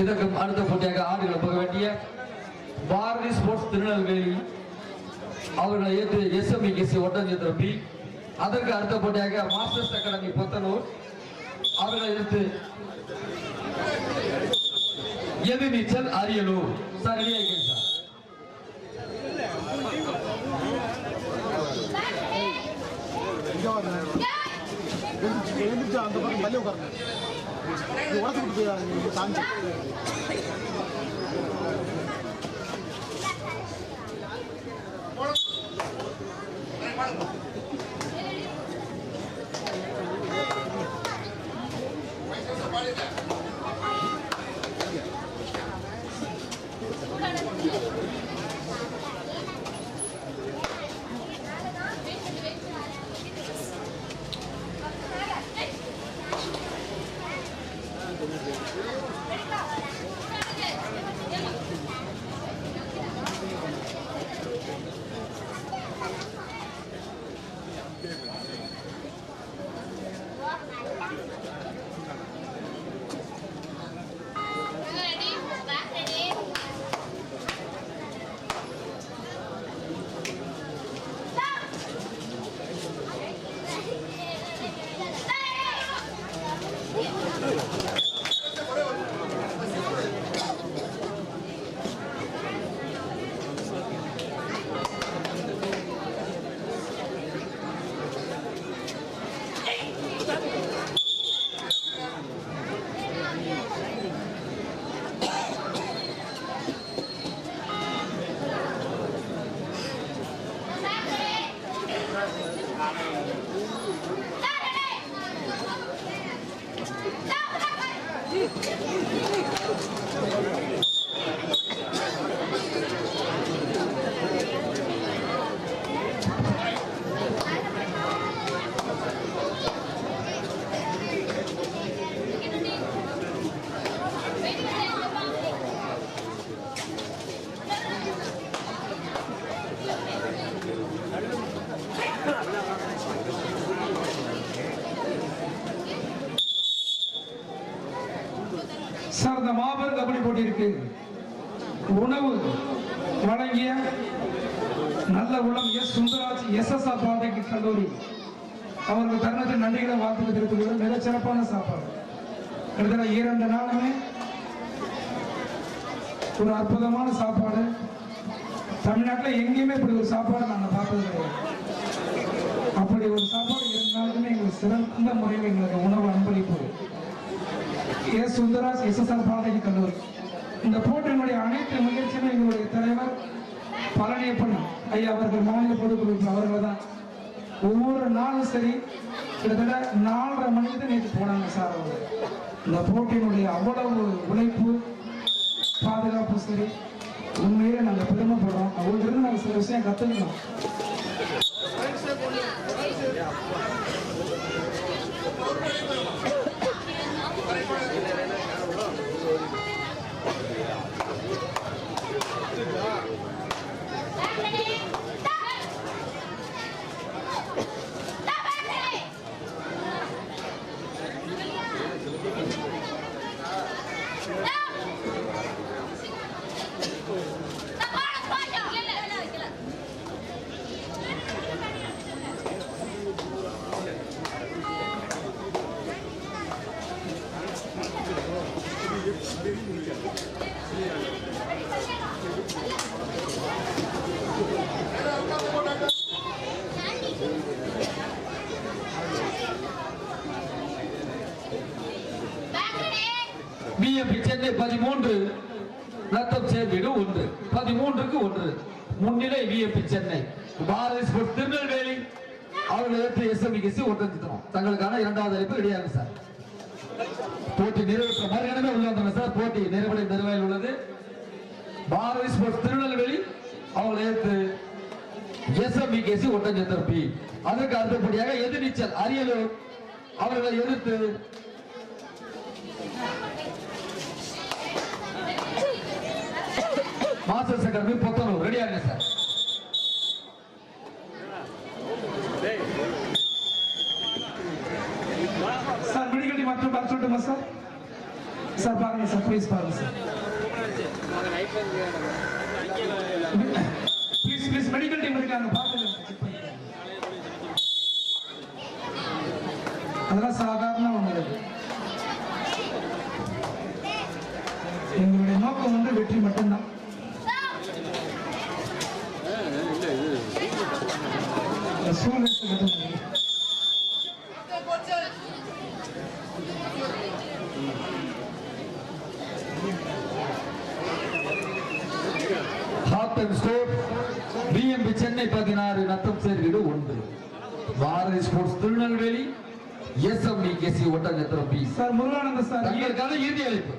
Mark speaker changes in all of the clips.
Speaker 1: இதற்கு அடுத்த போட்டியாக ஆடுகளை போக வேண்டிய பாரதி ஸ்போர்ட்ஸ் திருநெல்வேலி அவர்களை ஏற்று எஸ்எம்இ கேசி ஒட்டஞ்சத்திரம் பி அதற்கு அடுத்த போட்டியாக மாஸ்டர்ஸ் அகாடமி பொத்தனூர் அவர்களை எதிர்த்து எது நீச்சல் அரியலூர் சார் ரெடி ஆகிங்க சார்
Speaker 2: அந்த பக்கம் பள்ளி உட்காருங்க உடச்சு விட்டு போய்
Speaker 3: சார் இந்த மாபெரும் கபடி போட்டி இருக்கு. உணவு வழங்கிய நல்ல உள்ளம் எஸ் சுந்தராஜ் எஸ்எஸ்ஆர் பாலிடெக்னிக் கல்லூரி. அவர்கள் தருணத்தில் நன்றிகளை வாழ்த்து தெரிவித்துக்கிறோம் மிக சிறப்பான சாப்பாடு. கிட்டத்தட்ட இரண்டு நாளுமே ஒரு அற்புதமான சாப்பாடு. தமிழ்நாட்டில் எங்கேயுமே இப்படி ஒரு சாப்பாடு நாங்கள் பார்த்தது கிடையாது. அப்படி ஒரு சாப்பாடு இருந்தாலுமே எங்களுக்கு சிறந்த முறையில் எங்களுக்கு உணவு அன்பளிப்பு. எஸ் சுந்தராஜ் எஸ்எஸ்ஆர் பாலாஜி கல்லூரி. இந்த போட்டியினுடைய அனைத்து முயற்சியுமே எங்களுடைய தலைவர் பழனியப்பன் ஐயா அவர்கள் மாநில பொதுக்குழு அவர்கள் தான். ஒவ்வொரு நாளும் சரி கிட்டத்தட்ட நாலரை மணிக்கு தான் நேற்று போனாங்க சார் அவங்க. இந்த போட்டியினுடைய அவ்வளவு உழைப்பு பாதுகாப்பு சரி உண்மையிலே நாங்கள் பெருமைப்படுறோம். அவங்கள்ட்ட நாங்கள் சில விஷயம் கற்றுக்கணும்
Speaker 1: Yeah. சென்னை பதிமூன்று ரத்தம் சேர்வீடு ஒன்று. பதிமூன்றுக்கு ஒன்று. முன்னிலை விஎம்பி சென்னை. பாரதி ஸ்போர்ட்ஸ் திருநெல்வேலி. அவர்கள் ஏற்று எஸ்எம்இகேசி ஒட்டஞ்சித்தனம் தங்களுக்கான இரண்டாவது அழைப்பு ரெடியாகும் சார். போட்டி நிறைவேற்ற மறுகணமே உள்ள வந்தாங்க சார். போட்டி நிறைவடை நிறுவனம் உள்ளது. பாரதி ஸ்போர்ட்ஸ் திருநெல்வேலி. அவர்கள் ஏற்று எஸ்எம்இகேசி ஒட்டஞ்சத்திரம் பி அதற்கு அடுத்தபடியாக எதிர்நீச்சல் அரியலூர். அவர்களை எதிர்த்து மாஸ்டர்ஸ் அகாடமி புத்தனூர் ரெடியா இருங்க சார்
Speaker 3: சார் மிடிகட்டி மற்றும் பார்த்து சொல்லட்டுமா சார் சார் பாருங்க சார் ப்ளீஸ் பாருங்க sir please please medical team இருக்காங்க பார்த்து அதெல்லாம் சாதாரண ஒன்று அது எங்களுடைய நோக்கம் வந்து வெற்றி மட்டும்தான் இந்த சூழ்நிலை மட்டும்
Speaker 1: அண்ட் ஸ்டோர் பிஎம்பி சென்னை பதினாறு நத்தம் சேர்வீடு ஒன்று. Bharathi sports Tirunelveli SMT KC Oddanchatram B
Speaker 3: sir Murugananda sir
Speaker 1: தங்களுக்கான இறுதி அழைப்பு.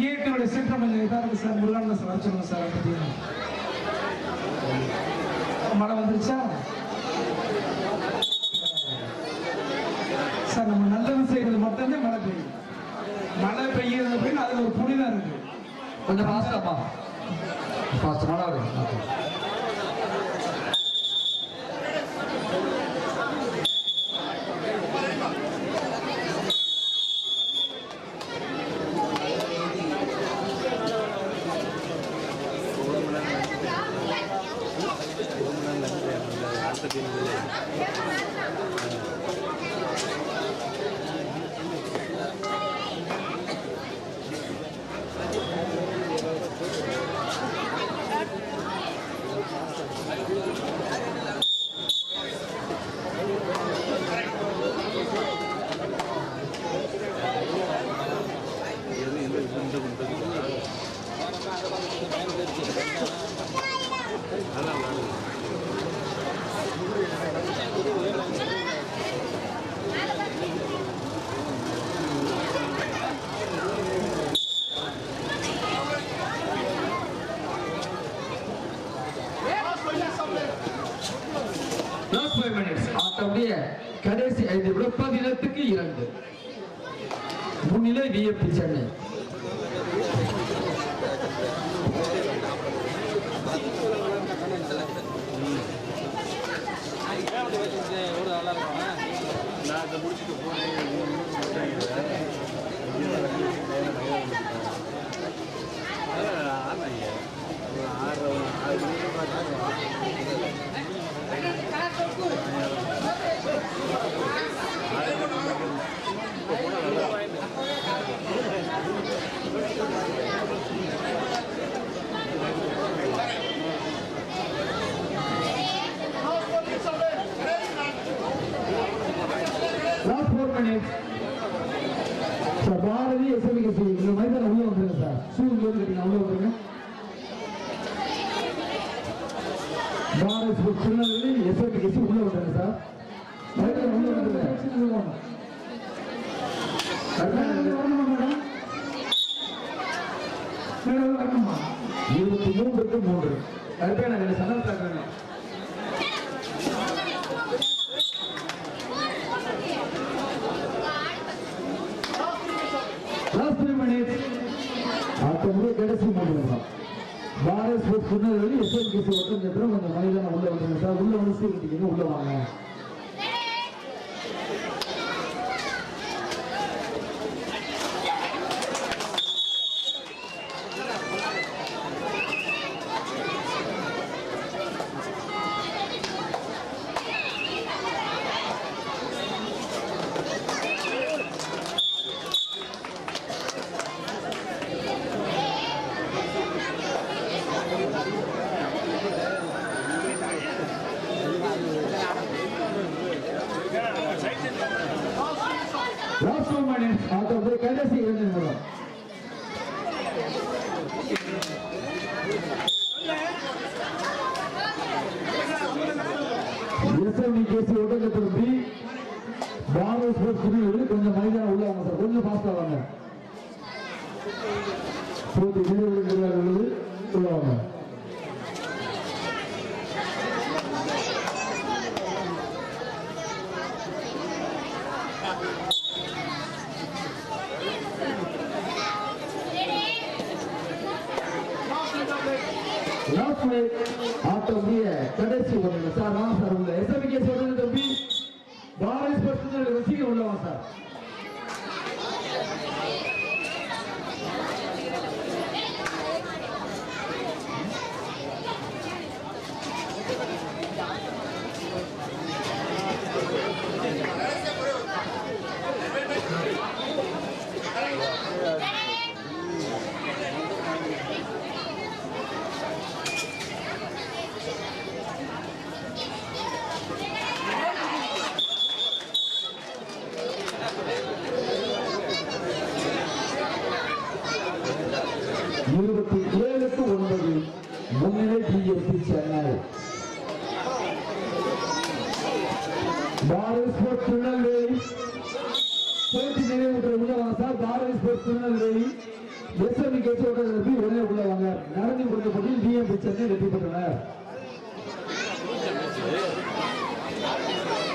Speaker 3: இயற்கையுடைய சீற்றம் கொஞ்சம் இதாக இருக்கு சார் முருகானந்த சார் சொல்லுங்க சார் பத்தி மழை வந்துருச்சா? சார் நம்ம நல்லது செய்யறது மட்டுமே மழை பெய்யும் மழை பெய்யுறது அப்படின்னு அதுல ஒரு புனிதம் இருக்கு.
Speaker 1: கொஞ்சம் ஃபாஸ்டாமா ஃபாஸ்ட் மழை கடைசி ஐந்து விட பதினெட்டுக்கு இரண்டு. முன்னிலை விஎப்பி சென்னை.
Speaker 2: நான் முடிச்சுட்டு போனேன் ஆறு ஆறு மணிக்கு பார்த்தா
Speaker 1: லாஸ்ட் சார் பாரதி எஸ்எம்கேசி இந்த மைதானம் உள்ள வந்துருங்க சார். ஷூ இங்க கட்டிங்க உள்ள வந்துருங்க. பாரதி திருநெல்வேலி எஸ்எம்கேசி உள்ள வந்துருங்க சார். மைதானம் உள்ள வந்துருங்க. இருபத்தி மூன்றுக்கு மூன்று. அடுத்த ரெண்டு ஆட்டமுறை கடைசி மூன்று நிமிஷம் பாரத் ஸ்போர்ட்ஸ் திருநெல்வேலி எஸ்எம்கேசி ஒட்டம் சத்திரம் கொஞ்சம் மனிதன் உள்ள வந்துருங்க சார். உள்ள வந்து சீக்கிரம் உள்ள வாங்க. லாஸ்ட் டூ மினிட்ஸ் ஆட்டமுறை கடைசி இரண்டு கேசி ஸ்போர்ட்ஸ் கொஞ்சம் மைதானம் உள்ள வாங்க சார் கொஞ்சம் ஃபாஸ்டா வாங்க போட்டி நிறைவேறுகிறார் உள்ளது உள்ள வாங்க லாஸ்ட் மினிட் ஆட்டமுடைய கடைசி ஒன்று சார் வாங்க சார் உள்ள SME KC Oddanchatram B Bharat sports Tirunelveli சீக்கிரம் உள்ள வாங்க சார் இருபத்தி ஏழுக்கு ஒன்பது முன்னிலை டிஎம்பி சென்னை பாரத் ஸ்போர்ட்ஸ் திருநெல்வேலி போட்டி நிறைவுற்ற உள்ள வாங்க sir Bharat sports Tirunelveli SME கேட்சோட உடனே உள்ள வாங்க நடந்து கொடுத்த போட்டியில் டிஎம்பி சென்னை வெற்றி பெற்றனர்.